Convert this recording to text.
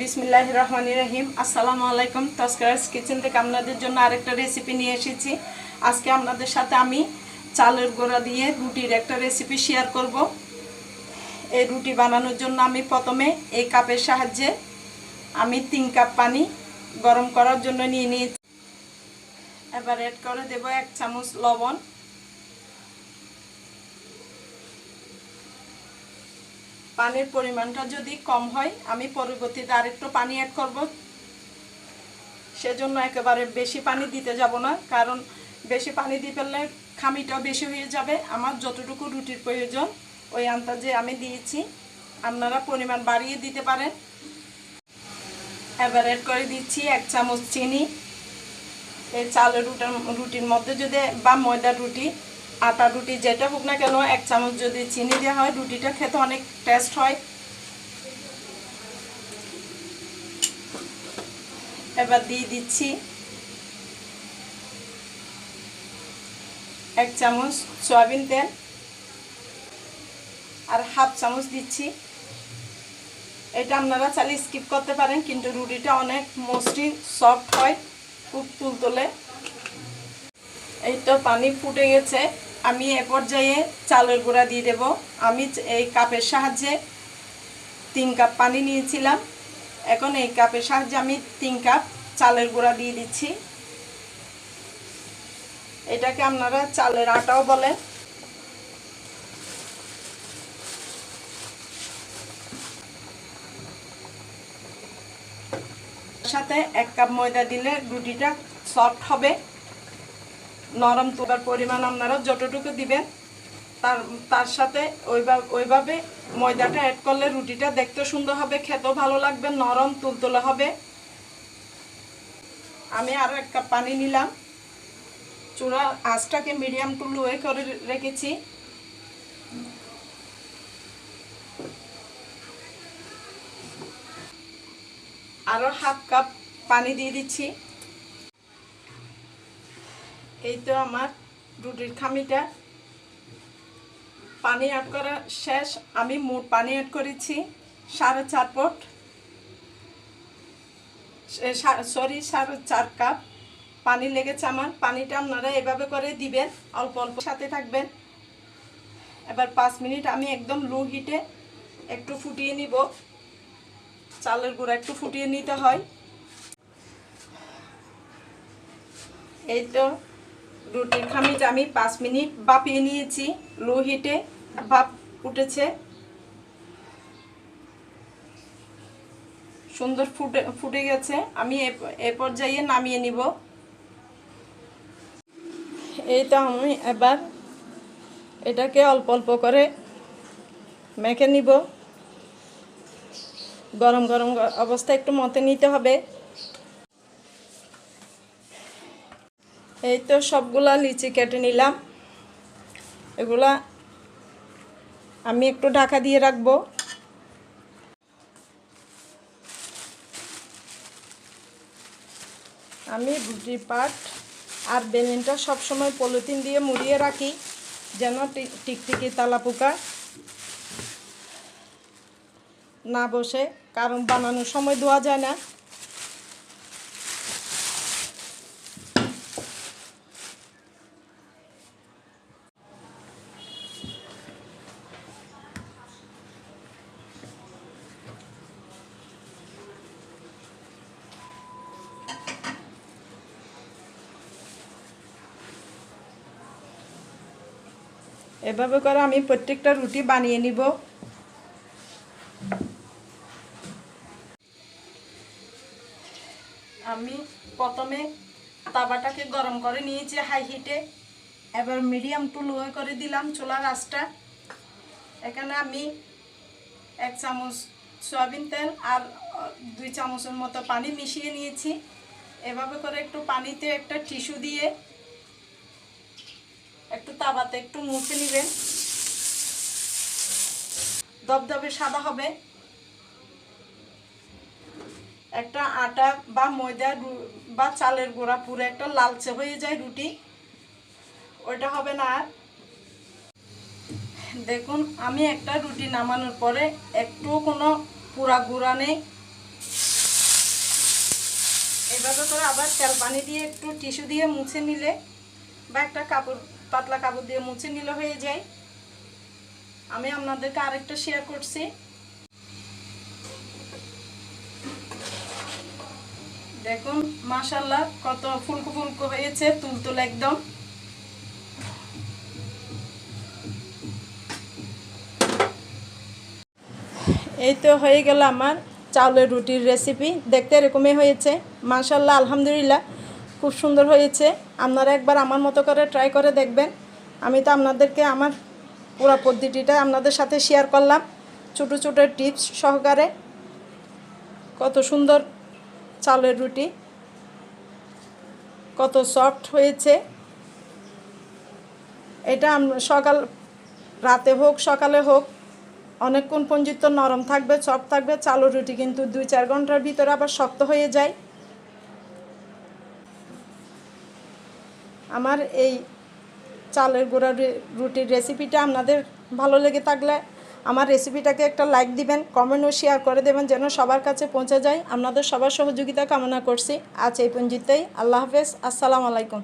বিসমিল্লাহ রহমান রহিম আসসালামু আলাইকুম, তস্করাস কিচেন থেকে আপনাদের জন্য আরেকটা রেসিপি নিয়ে এসেছি। আজকে আপনাদের সাথে আমি চালের গোড়া দিয়ে রুটির একটা রেসিপি শেয়ার করব। এই রুটি বানানোর জন্য আমি প্রথমে এই কাপের সাহায্যে আমি তিন কাপ পানি গরম করার জন্য নিয়ে নিয়েছি। এবার অ্যাড করে দেব এক চামচ লবণ। পানির পরিমাণটা যদি কম হয়, আমি পরবর্তীতে আরেকটু পানি অ্যাড করব। সেজন্য একেবারে বেশি পানি দিতে যাব না, কারণ বেশি পানি দিয়ে ফেললে খামিটাও বেশি হয়ে যাবে। আমার যতটুকু রুটির প্রয়োজন, ওই আন্দাজে আমি দিয়েছি। আপনারা পরিমাণ বাড়িয়ে দিতে পারেন। এবার অ্যাড করে দিচ্ছি এক চামচ চিনি। এই চালের রুটার রুটির মধ্যে যদি বা ময়দার রুটি। আটা, রুটি, যেটা হোক না কেন, এক চামচ যদি চিনি দেওয়া হয়, রুটিটা খেতে অনেক টেস্ট হয়। এবার দিয়ে দিচ্ছি এক চামচ সয়াবিন তেল আর হাফ চামচ দিচ্ছি। এটা আপনারা চালিয়ে স্কিপ করতে পারেন, কিন্তু রুটিটা অনেক মসৃণ সফট হয়, খুব তুলতুলে। এই তো পানি ফুটে গেছে। আমি এ পর্যায়ে চালের গুঁড়া দিয়ে দেব। আমি এই কাপের সাহায্যে তিন কাপ পানি নিয়েছিলাম। এখন এই কাপের সাহায্যে আমি তিন কাপ চালের গুঁড়া দিয়ে দিচ্ছি। এটাকে আপনারা চালের আটাও বলেন। সাথে এক কাপ ময়দা দিলে রুটিটা সফট হবে। নরম তোলার পরিমাণ আপনারা যতটুকু দিবেন, তার তার সাথে ওইভাবে ময়দাটা অ্যাড করলে রুটিটা দেখতে সুন্দর হবে, খেতেও ভালো লাগবে, নরম তুলতুলে হবে। আমি আরও এক কাপ পানি নিলাম। চূড়া আঁচটাকে মিডিয়াম টু লোয়ে করে রেখেছি। আরও হাফ কাপ পানি দিয়ে দিচ্ছি। এই তো আমার রুটির খামিটা। পানি অ্যাড করা শেষ। আমি মোট পানি অ্যাড করেছি সাড়ে চার পট সরি সাড়ে চার কাপ পানি লেগেছে আমার। পানিটা আপনারা এভাবে করে দিবেন, অল্প অল্প সাথে থাকবেন। এবার পাঁচ মিনিট আমি একদম লো হিটে একটু ফুটিয়ে নিব। চালের গুঁড়া একটু ফুটিয়ে নিতে হয়। এই তো রুটির খামিটা আমি পাঁচ মিনিট বাপিয়ে নিয়েছি, লো হিটে ভাপ উঠেছে সুন্দর ফুটে ফুটে গেছে। আমি এ পর্যায়ে নামিয়ে নিব। এই তো আমি এবার এটাকে অল্প অল্প করে মেখে নিব। গরম গরম অবস্থা একটু মতে নিতে হবে। এই তো সবগুলা লিচি কেটে নিলাম। এগুলা আমি একটু ঢাকা দিয়ে রাখব। আমি রুটি পাট আর বেলুনটা সবসময় পলিথিন দিয়ে মুড়িয়ে রাখি, যেন টিকটিকি তালা পোকা না বসে। কারণ বানানোর সময় ধোয়া যায় না। এভাবে করে আমি প্রত্যেকটা রুটি বানিয়ে নিব। আমি প্রথমে তাওয়াটাকে গরম করে নিয়েছি হাই হিটে। এবার মিডিয়াম টু লো করে দিলাম চুলার গাছটা। এখানে আমি এক চামচ সয়াবিন তেল আর দুই চামচের মতো পানি মিশিয়ে নিয়েছি। এভাবে করে একটু পানিতে একটা টিস্যু দিয়ে একটু তাবাতে একটু মুছে নেবেন। দবদবে সাদা হবে। একটা আটা বা ময়দা বা চালের গোড়া পুরো একটা লালচে হয়ে যায় রুটি। ওইটা হবে না আর। দেখুন, আমি একটা রুটি নামানোর পরে একটু কোনো পুরা গুঁড়া নেই। এভাবে করে আবার তেল পানি দিয়ে একটু টিস্যু দিয়ে মুছে নিলে বা একটা কাপড় পাতলা কাপড় দিয়ে মুছে নিলে হয়ে যায়। আমি আপনাদেরকে আরেকটা শেয়ার করছি। দেখুন মাশাল্লাহ কত ফুলকো ফুলকো হয়েছে তুলতুল একদম। এই তো হয়ে গেল আমার চাউলের রুটির রেসিপি দেখতে এরকমই হয়েছে। মাশাল্লাহ আলহামদুলিল্লাহ। খুব সুন্দর হয়েছে। আপনারা একবার আমার মতো করে ট্রাই করে দেখবেন। আমি তো আপনাদেরকে আমার পুরো পদ্ধতিটা আপনাদের সাথে শেয়ার করলাম। ছোটো ছোটো টিপস সহকারে। কত সুন্দর চালের রুটি। কত সফট হয়েছে। এটা সকাল, রাতে হোক, সকালে হোক, অনেকক্ষণ পর্যন্ত নরম থাকবে সফট থাকবে। চালের রুটি কিন্তু দুই, চার ঘণ্টার ভিতরে আবার শক্ত হয়ে যায়। আমার এই চালের গুঁড়া রুটির রেসিপিটা আপনাদের ভালো লেগে থাকলে আমার রেসিপিটাকে একটা লাইক দিবেন কমেন্টও শেয়ার করে দেবেন যেন সবার কাছে পৌঁছে যায়। আপনাদের সবার সহযোগিতা কামনা করছি। আজ এই পঞ্জিতেই আল্লাহ হাফেজ। আসসালামু আলাইকুম।